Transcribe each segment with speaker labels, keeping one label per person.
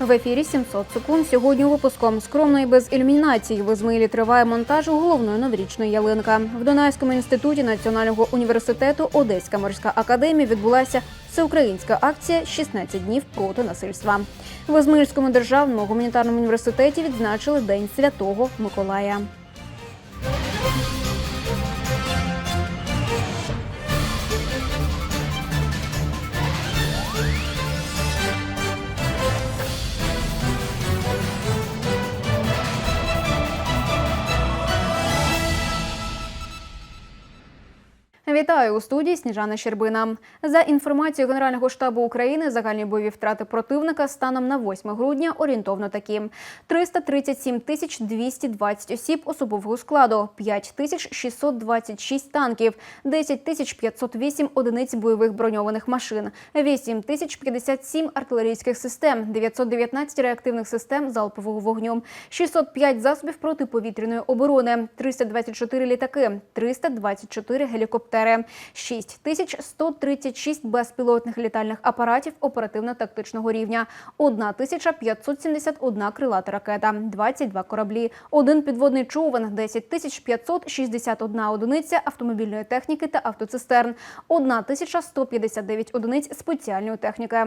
Speaker 1: В ефірі 700 секунд. Сьогодні випуском скромно і без ілюмінацій в Ізмаїлі триває монтаж головної новорічної ялинка. В Дунайському інституті Національного університету Одеська морська академія відбулася всеукраїнська акція «16 днів проти насильства. В Ізмаїльському державному гуманітарному університеті відзначили День Святого Миколая. Вітаю у студії Сніжана Щербина. За інформацією Генерального штабу України, загальні бойові втрати противника станом на 8 грудня орієнтовно такі: 337 тисяч 220 осіб особового складу, 5 тисяч 626 танків, 10 тисяч 508 одиниць бойових броньованих машин, 8 тисяч 57 артилерійських систем, 919 реактивних систем залпового вогню, 605 засобів протиповітряної оборони, 324 літаки, 324 гелікоптери, 6136 безпілотних літальних апаратів оперативно-тактичного рівня, 1571 крилата ракета, 22 кораблі, один підводний човен, 10561 одиниця автомобільної техніки та автоцистерн, 1159 одиниць спеціальної техніки.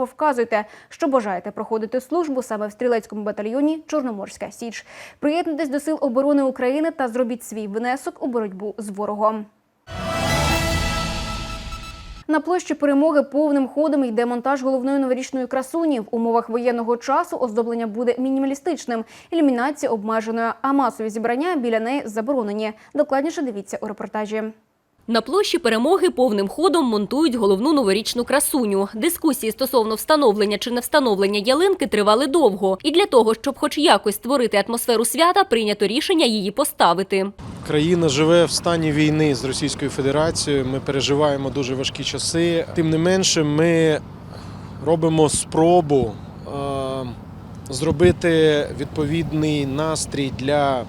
Speaker 1: вказуйте, що бажаєте проходити службу саме в стрілецькому батальйоні Чорноморська Січ. Приєднуйтесь до сил оборони України та зробіть свій внесок у боротьбу з ворогом. На площі перемоги повним ходом йде монтаж головної новорічної красуні. В умовах воєнного часу оздоблення буде мінімалістичним, ілюмінація обмеженою, а масові зібрання біля неї заборонені. Докладніше дивіться у репортажі.
Speaker 2: На площі перемоги повним ходом монтують головну новорічну красуню. Дискусії стосовно встановлення чи не встановлення ялинки тривали довго. І для того, щоб хоч якось створити атмосферу свята, прийнято рішення її поставити.
Speaker 3: Країна живе в стані війни з Російською Федерацією. Ми переживаємо дуже важкі часи. Тим не менше, ми робимо спробу е, зробити відповідний настрій для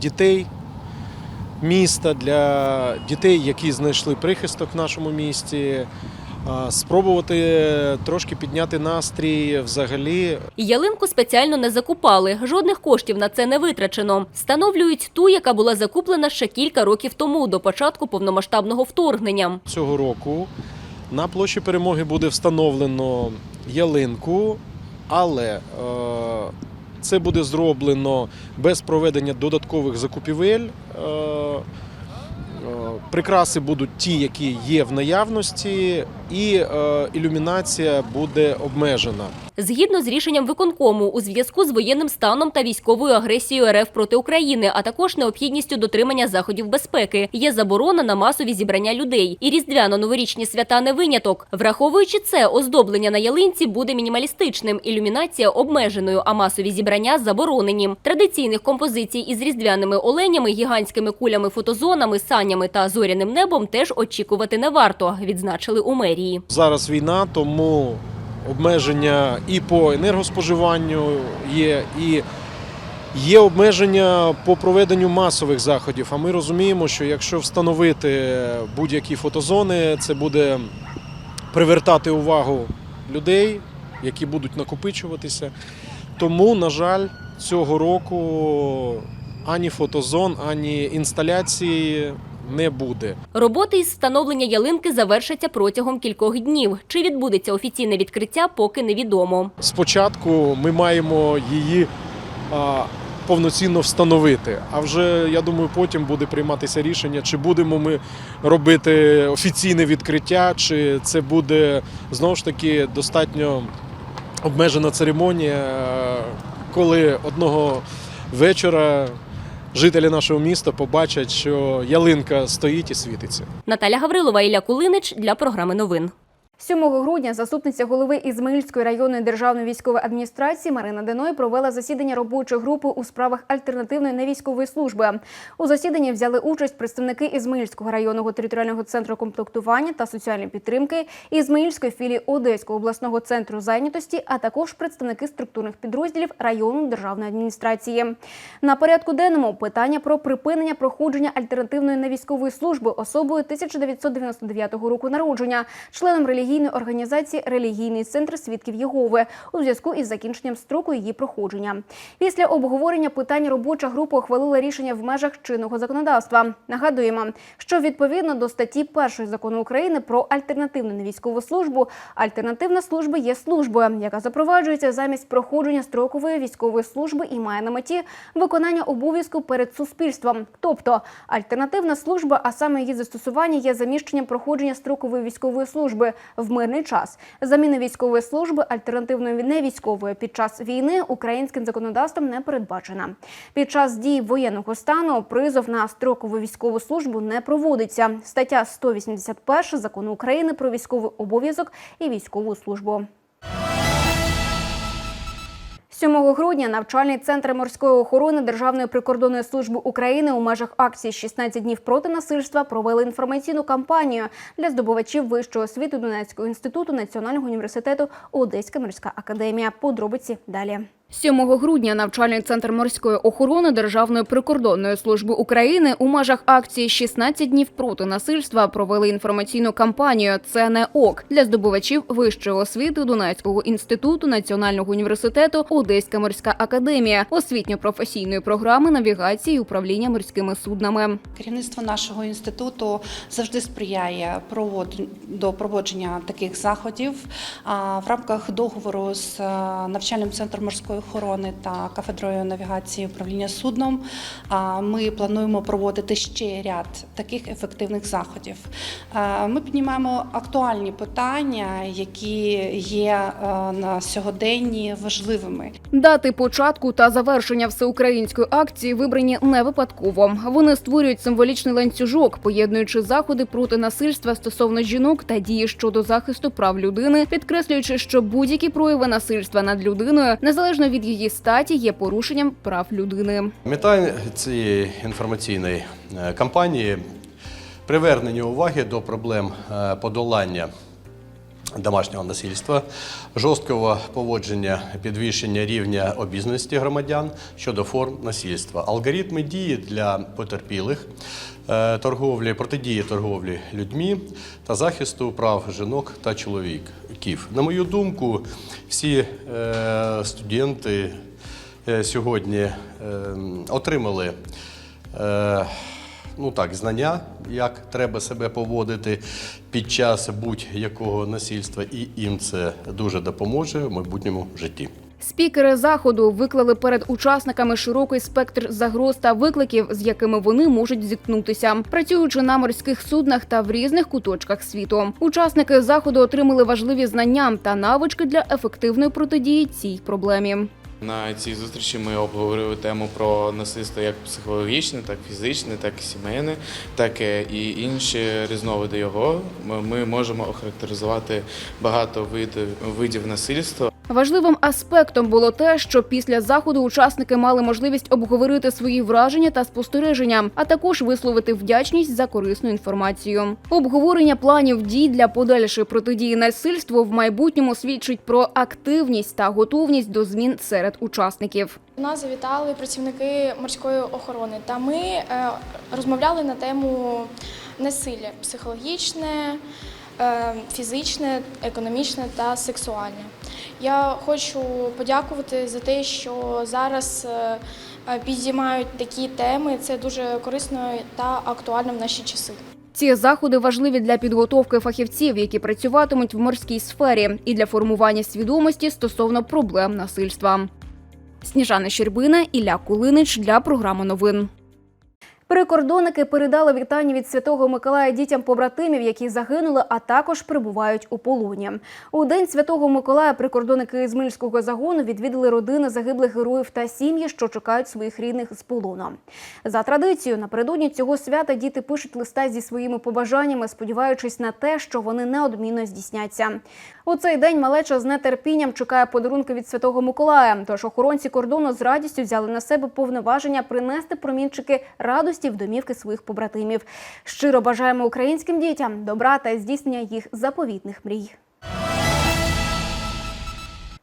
Speaker 3: дітей міста, для дітей, які знайшли прихисток в нашому місті. Спробувати трошки підняти настрій взагалі
Speaker 2: Ялинку спеціально не закупали. Жодних коштів на це не витрачено. Встановлюють ту, яка була закуплена ще кілька років тому, до початку повномасштабного вторгнення.
Speaker 3: цього року на площі перемоги буде встановлено ялинку, але е, це буде зроблено без проведення додаткових закупівель. Прикраси будуть ті, які є в наявності, і е, ілюмінація буде обмежена.
Speaker 2: Згідно з рішенням виконкому, у зв'язку з воєнним станом та військовою агресією РФ проти України, а також необхідністю дотримання заходів безпеки, є заборона на масові зібрання людей. І різдвяно-новорічні свята не виняток. Враховуючи це, оздоблення на ялинці буде мінімалістичним, ілюмінація обмеженою, а масові зібрання заборонені. Традиційних композицій із різдвяними оленями, гігантськими кулями, фотозонами, санями та зоряним небом теж очікувати не варто, відзначили у мерії.
Speaker 3: Зараз війна, тому обмеження і по енергоспоживанню є, і є обмеження по проведенню масових заходів. А ми розуміємо, що якщо встановити будь-які фотозони, це буде привертати увагу людей, які будуть накопичуватися. Тому, на жаль, цього року ані фотозон, ані інсталяції не буде.
Speaker 2: Роботи із встановлення ялинки завершаться протягом кількох днів. Чи відбудеться офіційне відкриття, поки невідомо.
Speaker 3: Спочатку ми маємо її повноцінно встановити. А вже я думаю, потім буде прийматися рішення, чи будемо ми робити офіційне відкриття, чи це буде знову ж таки достатньо обмежена церемонія, коли одного вечора. Жителі нашого міста побачать, що ялинка стоїть і світиться.
Speaker 2: Наталя Гаврилова, Ілля Кулинич для програми новин.
Speaker 1: 7 грудня заступниця голови Ізмаїльської районної державної військової адміністрації Марина Деной провела засідання робочої групи у справах альтернативної невійськової служби. У засіданні взяли участь представники Ізмаїльського районного територіального центру комплектування та соціальної підтримки, Ізмаїльської філії Одеського обласного центру зайнятості, а також представники структурних підрозділів районної державної адміністрації. На порядку денному питання про припинення проходження альтернативної невійськової служби особою 1999 року народження, членом релігійної організації Релігійний центр свідків Єгови у зв'язку із закінченням строку її проходження. Після обговорення питань робоча група ухвалила рішення в межах чинного законодавства. Нагадуємо, що відповідно до статті 1 закону України про альтернативну невійськову службу, альтернативна служба є службою, яка запроваджується замість проходження строкової військової служби і має на меті виконання обов'язку перед суспільством. Тобто альтернативна служба, а саме її застосування, є заміщенням проходження строкової військової служби в мирний час. Заміна військової служби альтернативної невійськової під час війни українським законодавством не передбачена. Під час дії воєнного стану призов на строкову військову службу не проводиться. Стаття 181 закону України про військовий обов'язок і військову службу. 7 грудня навчальний центр морської охорони Державної прикордонної служби України у межах акції «16 днів проти насильства провели інформаційну кампанію для здобувачів вищої освіти Донецького інституту Національного університету Одеська морська академія. Подробиці далі. 7 грудня навчальний центр морської охорони Державної прикордонної служби України у межах акції «16 днів проти насильства провели інформаційну кампанію «Це не ок» для здобувачів вищої освіти Донецького інституту Національного університету Одеська морська академія, освітньо-професійної програми навігації управління морськими суднами.
Speaker 4: Керівництво нашого інституту завжди сприяє до проводження таких заходів. В рамках договору з навчальним центром морської охорони та кафедрою навігації управління судном а, ми плануємо проводити ще ряд таких ефективних заходів. Ми піднімаємо актуальні питання, які є на сьогоденні важливими.
Speaker 1: Дати початку та завершення всеукраїнської акції вибрані не випадково. Вони створюють символічний ланцюжок, поєднуючи заходи проти насильства стосовно жінок та дії щодо захисту прав людини, підкреслюючи, що будь-які прояви насильства над людиною, незалежно від її статі, є порушенням прав людини.
Speaker 5: Мета цієї інформаційної е, кампанії привернення уваги до проблем е, подолання домашнього насильства, жорсткого поводження підвищення рівня обізнаності громадян щодо форм насильства, алгоритми дії для потерпілих, е, торговлі, протидії торговлі людьми та захисту прав жінок та чоловіків. На мою думку, всі е, студенти е, сьогодні е, отримали ну так, знання, як треба себе поводити під час будь-якого насильства, і їм це дуже допоможе в майбутньому житті.
Speaker 1: Спікери заходу виклали перед учасниками широкий спектр загроз та викликів, з якими вони можуть зіткнутися, працюючи на морських суднах та в різних куточках світу. Учасники заходу отримали важливі знання та навички для ефективної протидії цій проблемі.
Speaker 6: На цій зустрічі ми обговорили тему про насильство як психологічне, так і фізичне, так і сімейне, так і інші різновиди його. Ми- можемо охарактеризувати багато видів, видів насильства.
Speaker 1: Важливим аспектом було те, що після заходу учасники мали можливість обговорити свої враження та спостереження, а також висловити вдячність за корисну інформацію. Обговорення планів дій для подальшої протидії насильству в майбутньому свідчить про активність та готовність до змін серед учасників.
Speaker 7: До нас завітали працівники морської охорони, та ми е, розмовляли на тему насилля психологічне, е, фізичне, економічне та сексуальне. Я хочу подякувати за те, що зараз е, е, підіймають такі теми. Це дуже корисно та актуально в наші часи.
Speaker 1: Ці заходи важливі для підготовки фахівців, які працюватимуть в морській сфері, і для формування свідомості стосовно проблем насильства. Сніжана Щербина, Ілля Кулинич для програми новин. Прикордонники передали вітання від Святого Миколая дітям побратимів, які загинули, а також перебувають у полоні. У день Святого Миколая прикордонники Ізмельського загону відвідали родини загиблих героїв та сім'ї, що чекають своїх рідних з полону. За традицією, напередодні цього свята діти пишуть листа зі своїми побажаннями, сподіваючись на те, що вони неодмінно здійсняться. У цей день малеча з нетерпінням чекає подарунки від Святого Миколая. Тож охоронці кордону з радістю взяли на себе повноваження принести промінчики радості в домівки своїх побратимів. Щиро бажаємо українським дітям добра та здійснення їх заповітних мрій.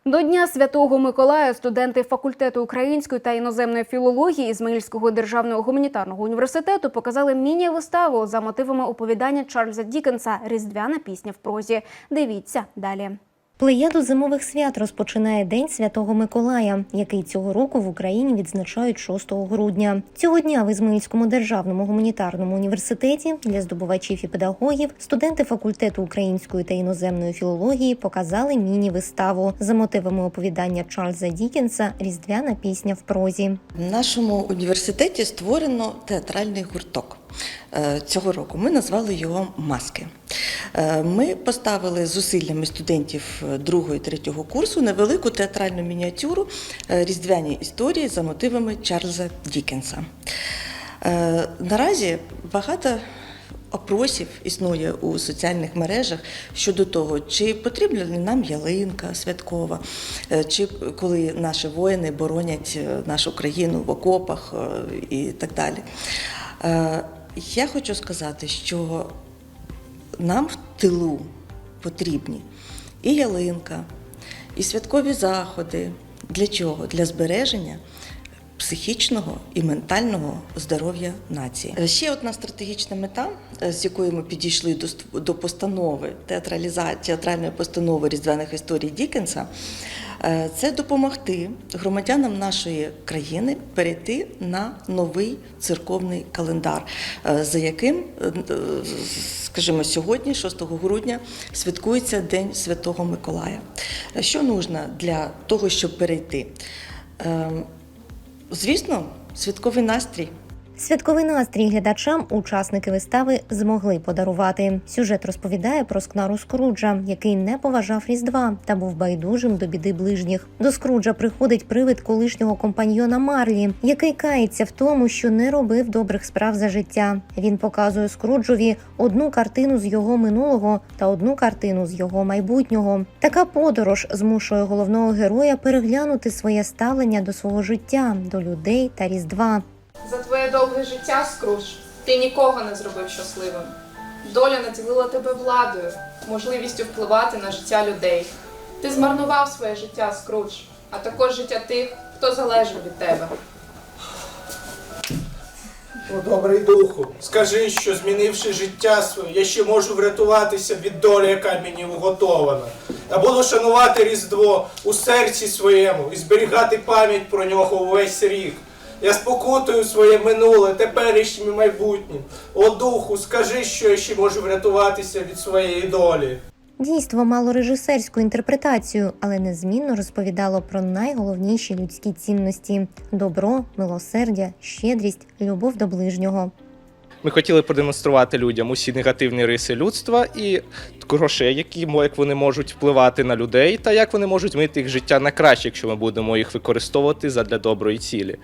Speaker 1: До Дня Святого Миколая студенти факультету української та іноземної філології Ізмаїльського державного гуманітарного університету показали міні-виставу за мотивами оповідання Чарльза Дікенса Різдвяна пісня в прозі. Дивіться далі.
Speaker 8: Плеяду зимових свят розпочинає День Святого Миколая, який цього року в Україні відзначають 6 грудня. Цього дня в Ізмаїльському державному гуманітарному університеті для здобувачів і педагогів студенти факультету української та іноземної філології показали міні-виставу за мотивами оповідання Чарльза Дікенса Різдвяна пісня в прозі.
Speaker 9: В нашому університеті створено театральний гурток е, цього року. Ми назвали його Маски. Е, Ми поставили зусиллями студентів другого і третього курсу невелику театральну мініатюру е, різдвяні історії за мотивами Чарльза Дікенса. Е, Наразі багато опросів існує у соціальних мережах щодо того, чи потрібна нам ялинка святкова, е, чи коли наші воїни боронять е, нашу країну в окопах е, і так далі. Е, Я хочу сказати, що нам тилу потрібні і ялинка, і святкові заходи. Для чого? Для збереження психічного і ментального здоров'я нації. Е, Ще одна стратегічна мета, е, з якою ми підійшли до, постанови театральної постанови різдвяних історій Дікенса, це допомогти громадянам нашої країни перейти на новий церковний календар, е, за яким, е, е, скажімо, сьогодні, 6 грудня, святкується День Святого Миколая. Е, Що нужно для того, щоб перейти? Е, Звісно, святковий настрій.
Speaker 8: Святковий настрій глядачам учасники вистави змогли подарувати. Сюжет розповідає про скнару Скруджа, який не поважав Різдва та був байдужим до біди ближніх. До Скруджа приходить привид колишнього компаньйона Марлі, який кається в тому, що не робив добрих справ за життя. Він показує Скруджові одну картину з його минулого та одну картину з його майбутнього. Така подорож змушує головного героя переглянути своє ставлення до свого життя, до людей та Різдва.
Speaker 10: За твоє довге життя, Скрудж, ти нікого не зробив щасливим. Доля наділила тебе владою, можливістю впливати на життя людей. Ти змарнував своє життя, Скрудж, а також життя тих, хто залежав від тебе.
Speaker 11: О, добрий духу, скажи, що змінивши життя своє, я ще можу врятуватися від долі, яка мені уготована. Я буду шанувати Різдво у серці своєму і зберігати пам'ять про нього увесь рік. Я спокутую своє минуле, теперішнім і майбутнім. О духу, скажи, що я ще можу врятуватися від своєї долі.
Speaker 8: Дійство мало режисерську інтерпретацію, але незмінно розповідало про найголовніші людські цінності: добро, милосердя, щедрість, любов до ближнього.
Speaker 12: Ми хотіли продемонструвати людям усі негативні риси людства і грошей, які як вони можуть впливати на людей, та як вони можуть змінити їх життя на краще, якщо ми будемо їх використовувати задля доброї цілі.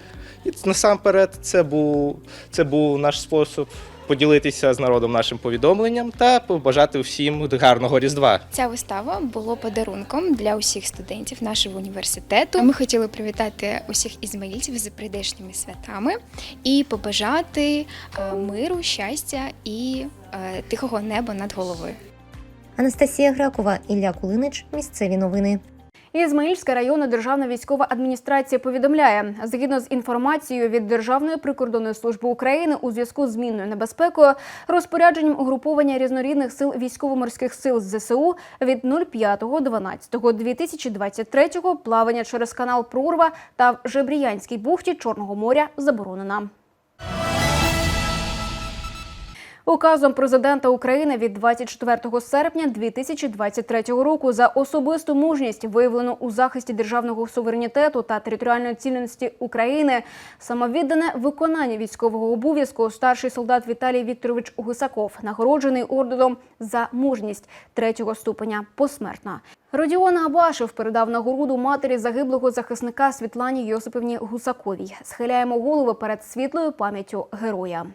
Speaker 12: І насамперед, це був, це був наш спосіб поділитися з народом нашим повідомленням та побажати всім гарного різдва.
Speaker 13: Ця вистава було подарунком для усіх студентів нашого університету. Ми хотіли привітати усіх ізмаїльців з прийдешніми святами і побажати е, миру, щастя і е, тихого неба над головою.
Speaker 8: Анастасія Гракова, Ілля Кулинич. Місцеві новини.
Speaker 1: Ізмаїльська районна державна військова адміністрація повідомляє, згідно з інформацією від Державної прикордонної служби України у зв'язку з змінною небезпекою, розпорядженням угруповання різнорідних сил військово-морських сил ЗСУ від 05.12.2023 плавання через канал Прорва та в Жебріянській бухті Чорного моря заборонено. Указом президента України від 24 серпня 2023 року за особисту мужність, виявлену у захисті державного суверенітету та територіальної цілісності України, самовіддане виконання військового обов'язку старший солдат Віталій Вікторович Гусаков нагороджений орденом за мужність третього ступеня посмертно. Родіон Абашев передав нагороду матері загиблого захисника Світлані Йосипівні Гусаковій. Схиляємо голови перед світлою пам'яттю героя.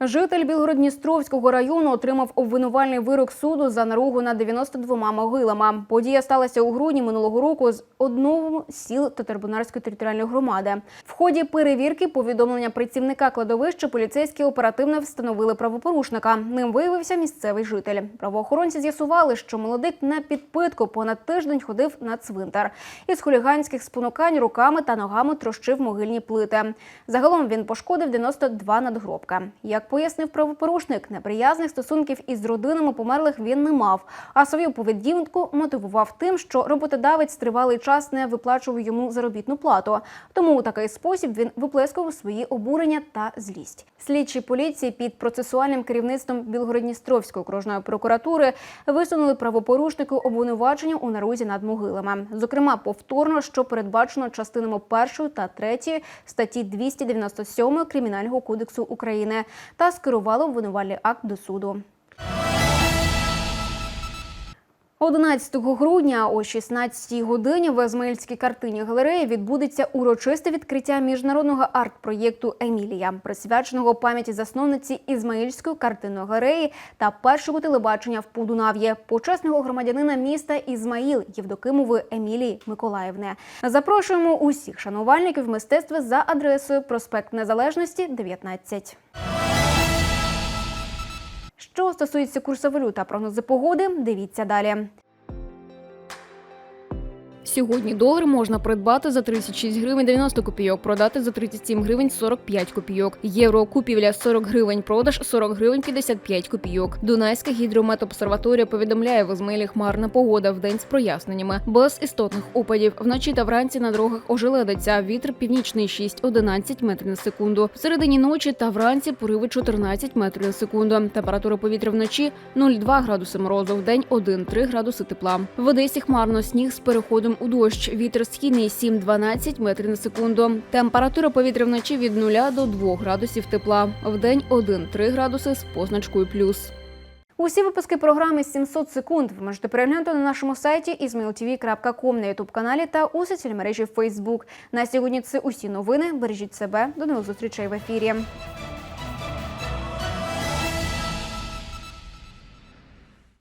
Speaker 1: Житель Білгород-Дністровського району отримав обвинувальний вирок суду за наругу над 92 могилами. Подія сталася у грудні минулого року з одного з сіл Татарбунарської територіальної громади. В ході перевірки повідомлення працівника кладовища поліцейські оперативно встановили правопорушника. Ним виявився місцевий житель. Правоохоронці з'ясували, що молодик на підпитку понад тиждень ходив на цвинтар. Із хуліганських спонукань руками та ногами трощив могильні плити. Загалом він пошкодив 92 надгробка. Як пояснив правопорушник, неприязних стосунків із родинами померлих він не мав, а свою поведінку мотивував тим, що роботодавець тривалий час не виплачував йому заробітну плату. Тому у такий спосіб він виплескував свої обурення та злість. Слідчі поліції під процесуальним керівництвом Білгородністровської окружної прокуратури висунули правопорушнику обвинувачення у нарузі над могилами. Зокрема, повторно, що передбачено частинами 1 та 3 статті 297 Кримінального кодексу України та скерувало обвинувальний акт до суду. 11 грудня о 16 годині в Ізмаїльській картині галереї відбудеться урочисте відкриття міжнародного арт-проєкту Емілія, присвяченого пам'яті засновниці Ізмаїльської картинної галереї та першого телебачення в Подунав'ї, почесного громадянина міста Ізмаїл Євдокимової Емілії Миколаївни. Запрошуємо усіх шанувальників мистецтва за адресою проспект Незалежності 19. Що стосується курсу валюта, та прогнози погоди, дивіться далі. Сьогодні долар можна придбати за 36 гривень 90 копійок, продати за 37 гривень 45 копійок. Євро купівля 40 гривень, продаж 40 гривень 55 копійок. Дунайська гідрометобсерваторія повідомляє в Ізмаїлі хмарна погода в день з проясненнями, без істотних опадів. Вночі та вранці на дорогах ожеледиться. Вітер північний 6-11 метрів на секунду. В середині ночі та вранці пориви 14 метрів на секунду. Температура повітря вночі 0,2 градуси морозу, в день 1,3 градуси тепла. В Одесі хмарно сніг з переходом у дощ. Вітер східний 7-12 метрів на секунду. Температура повітря вночі від 0 до 2 градусів тепла. В день 1-3 градуси з позначкою плюс. Усі випуски програми 700 секунд ви можете переглянути на нашому сайті ismailtv.com, на ютуб каналі та у соціальній мережі Facebook. На сьогодні це усі новини. Бережіть себе. До нових зустрічей в ефірі.